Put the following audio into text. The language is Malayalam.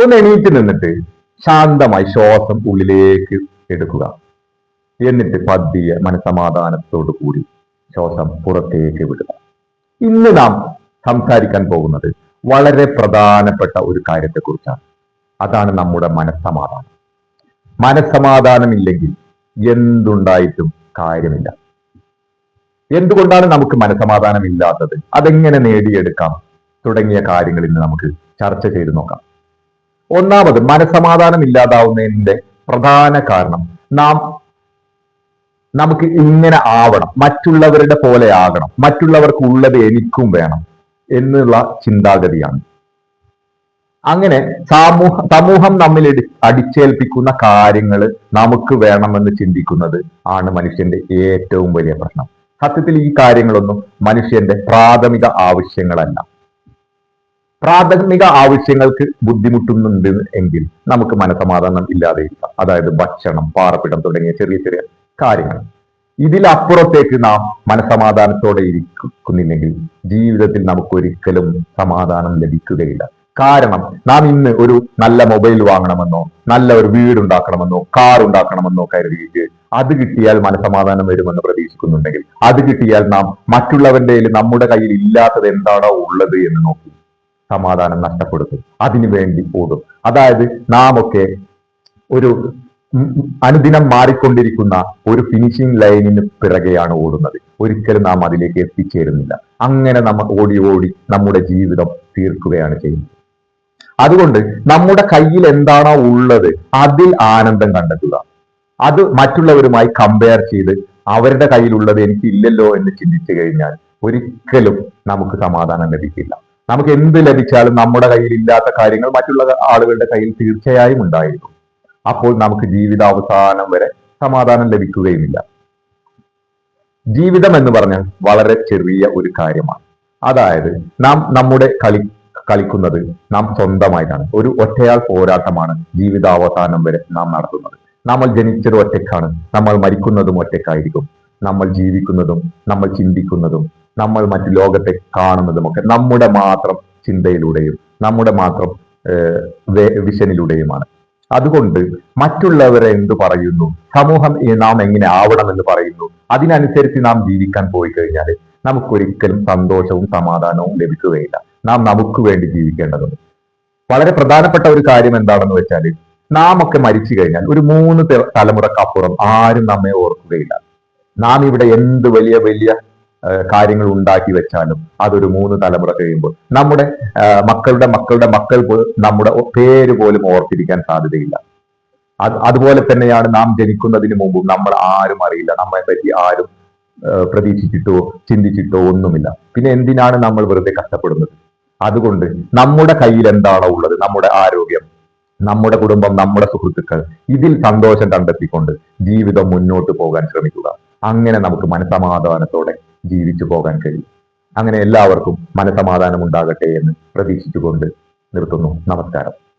ഒന്ന് എണീറ്റ് നിന്നിട്ട് ശാന്തമായി ശ്വാസം ഉള്ളിലേക്ക് എടുക്കുക. എന്നിട്ട് പതിയെ മനസമാധാനത്തോടു കൂടി ശ്വാസം പുറത്തേക്ക് വിടുക. ഇന്ന് നാം സംസാരിക്കാൻ പോകുന്നത് വളരെ പ്രധാനപ്പെട്ട ഒരു കാര്യത്തെക്കുറിച്ചാണ്. അതാണ് നമ്മുടെ മനസ്സമാധാനം. മനസ്സമാധാനമില്ലെങ്കിൽ എന്തുണ്ടായിട്ടും കാര്യമില്ല. എന്തുകൊണ്ടാണ് നമുക്ക് മനസ്സമാധാനം ഇല്ലാത്തത് അതെങ്ങനെ നേടിയെടുക്കാം? തുടങ്ങിയ കാര്യങ്ങളിൽ നമുക്ക് ചർച്ച ചെയ്ത് നോക്കാം. ഒന്നാമത് മനസമാധാനം ഇല്ലാതാവുന്നതിന്റെ പ്രധാന കാരണം. നാം നമുക്ക് ഇങ്ങനെ ആവണം. മറ്റുള്ളവരുടെ പോലെ ആകണം. മറ്റുള്ളവർക്ക് ഉള്ളത് എനിക്കും വേണം എന്നുള്ള ചിന്താഗതിയാണ്. അങ്ങനെ സമൂഹ സമൂഹം നമ്മിൽ അടിച്ചേൽപ്പിക്കുന്ന കാര്യങ്ങൾ നമുക്ക് വേണമെന്ന് ചിന്തിക്കുന്നത് ആണ് മനുഷ്യന്റെ ഏറ്റവും വലിയ പ്രശ്നം. സത്യത്തിൽ ഈ കാര്യങ്ങളൊന്നും മനുഷ്യന്റെ പ്രാഥമിക ആവശ്യങ്ങളല്ല. പ്രാഥമിക ആവശ്യങ്ങൾക്ക് ബുദ്ധിമുട്ടുന്നുണ്ട് എങ്കിൽ നമുക്ക് മനസമാധാനം ഇല്ലാതെ ഇരിക്കാം അതായത് ഭക്ഷണം പാർപ്പിടം തുടങ്ങിയ ചെറിയ ചെറിയ കാര്യങ്ങൾ. ഇതിലപ്പുറത്തേക്ക് നാം മനസമാധാനത്തോടെ ഇരിക്കുന്നില്ലെങ്കിൽ ജീവിതത്തിൽ നമുക്ക് ഒരിക്കലും സമാധാനം ലഭിക്കുകയില്ല. കാരണം നാം ഇന്ന് ഒരു നല്ല മൊബൈൽ വാങ്ങണമെന്നോ നല്ല ഒരു വീട് ഉണ്ടാക്കണമെന്നോ കാർ ഉണ്ടാക്കണമെന്നോ കരുതിയിട്ട് അത് കിട്ടിയാൽ മനസമാധാനം വരുമെന്ന് പ്രതീക്ഷിക്കുന്നുണ്ടെങ്കിൽ അത് കിട്ടിയാൽ നാം മറ്റുള്ളവന്റെ നമ്മുടെ കയ്യിൽ ഇല്ലാത്തത് എന്താണോ ഉള്ളത് എന്ന് നോക്കി സമാധാനം നഷ്ടപ്പെടുത്തും. അതിനുവേണ്ടി ഓടും. അതായത് നാം ഒക്കെ ഒരു അനുദിനം മാറിക്കൊണ്ടിരിക്കുന്ന ഒരു ഫിനിഷിംഗ് ലൈനിന് പിറകെയാണ് ഓടുന്നത്. ഒരിക്കലും നാം അതിലേക്ക് എത്തിച്ചേരുന്നില്ല. അങ്ങനെ നമ്മൾ ഓടി ഓടി നമ്മുടെ ജീവിതം തീർക്കുകയാണ് ചെയ്യുന്നത്. അതുകൊണ്ട് നമ്മുടെ കയ്യിൽ എന്താണോ ഉള്ളത് അതിൽ ആനന്ദം കണ്ടെത്തുക. അത് മറ്റുള്ളവരുമായി കമ്പയർ ചെയ്ത് അവരുടെ കയ്യിലുള്ളത് എനിക്കില്ലല്ലോ എന്ന് ചിന്തിച്ചു കഴിഞ്ഞാൽ ഒരിക്കലും നമുക്ക് സമാധാനം ലഭിക്കില്ല. നമുക്ക് എന്ത് ലഭിച്ചാലും നമ്മുടെ കയ്യിൽ ഇല്ലാത്ത കാര്യങ്ങൾ മറ്റുള്ള ആളുകളുടെ കയ്യിൽ തീർച്ചയായും ഉണ്ടായിരിക്കും. അപ്പോൾ നമുക്ക് ജീവിതാവസാനം വരെ സമാധാനം ലഭിക്കുകയുമില്ല. ജീവിതം എന്ന് പറഞ്ഞാൽ വളരെ ചെറിയ ഒരു കാര്യമാണ്. അതായത് നാം നമ്മുടെ കളി കളിക്കുന്നത് നാം സ്വന്തമായിട്ടാണ്. ഒരു ഒറ്റയാൾ പോരാട്ടമാണ് ജീവിതാവസാനം വരെ നാം നടത്തുന്നത്. നമ്മൾ ജനിച്ചത് ഒറ്റയ്ക്കാണ്. നമ്മൾ മരിക്കുന്നതും ഒറ്റയ്ക്കായിരിക്കും. നമ്മൾ ജീവിക്കുന്നതും നമ്മൾ ചിന്തിക്കുന്നതും നമ്മൾ മറ്റു ലോകത്തെ കാണുന്നതുമൊക്കെ നമ്മുടെ മാത്രം ചിന്തയിലൂടെയും നമ്മുടെ മാത്രം വിഷനിലൂടെയുമാണ്. അതുകൊണ്ട് മറ്റുള്ളവരെ എന്ത് പറയുന്നു? സമൂഹം നാം എങ്ങനെ എന്ന് പറയുന്നു? അതിനനുസരിച്ച് നാം ജീവിക്കാൻ പോയി കഴിഞ്ഞാൽ നമുക്കൊരിക്കലും സന്തോഷവും സമാധാനവും ലഭിക്കുകയില്ല. നാം നമുക്ക് വേണ്ടി ജീവിക്കേണ്ടതുണ്ട്. വളരെ പ്രധാനപ്പെട്ട ഒരു കാര്യം എന്താണെന്ന് വെച്ചാൽ നാം ഒക്കെ മരിച്ചു കഴിഞ്ഞാൽ ഒരു മൂന്ന് തലമുറക്കപ്പുറം ആരും നമ്മെ ഓർക്കുകയില്ല. നാം ഇവിടെ എന്ത് വലിയ വലിയ കാര്യങ്ങൾ ഉണ്ടാക്കി വെച്ചാലും അതൊരു മൂന്ന് തലമുറ കഴിയുമ്പോൾ നമ്മുടെ മക്കളുടെ മക്കളുടെ മക്കൾ നമ്മുടെ പേര് പോലും ഓർത്തിരിക്കാൻ സാധ്യതയില്ല. അത് അതുപോലെ തന്നെയാണ് നാം ജനിക്കുന്നതിന് മുമ്പും നമ്മൾ ആരും അറിയില്ല. നമ്മളെ പറ്റി ആരും പ്രതീക്ഷിച്ചിട്ടോ ചിന്തിച്ചിട്ടോ ഒന്നുമില്ല. പിന്നെ എന്തിനാണ് നമ്മൾ വെറുതെ കഷ്ടപ്പെടുന്നത്? അതുകൊണ്ട് നമ്മുടെ കയ്യിൽ എന്താണോ ഉള്ളത്? നമ്മുടെ ആരോഗ്യം നമ്മുടെ കുടുംബം നമ്മുടെ സുഹൃത്തുക്കൾ ഇതിൽ സന്തോഷം കണ്ടെത്തിക്കൊണ്ട് ജീവിതം മുന്നോട്ട് പോകാൻ ശ്രമിക്കുക. അങ്ങനെ നമുക്ക് മനസമാധാനത്തോടെ ജീവിച്ചു പോകാൻ കഴിയും. അങ്ങനെ എല്ലാവർക്കും മനസമാധാനം ഉണ്ടാകട്ടെ എന്ന് പ്രതീക്ഷിച്ചുകൊണ്ട് നിർത്തുന്നു. നമസ്കാരം.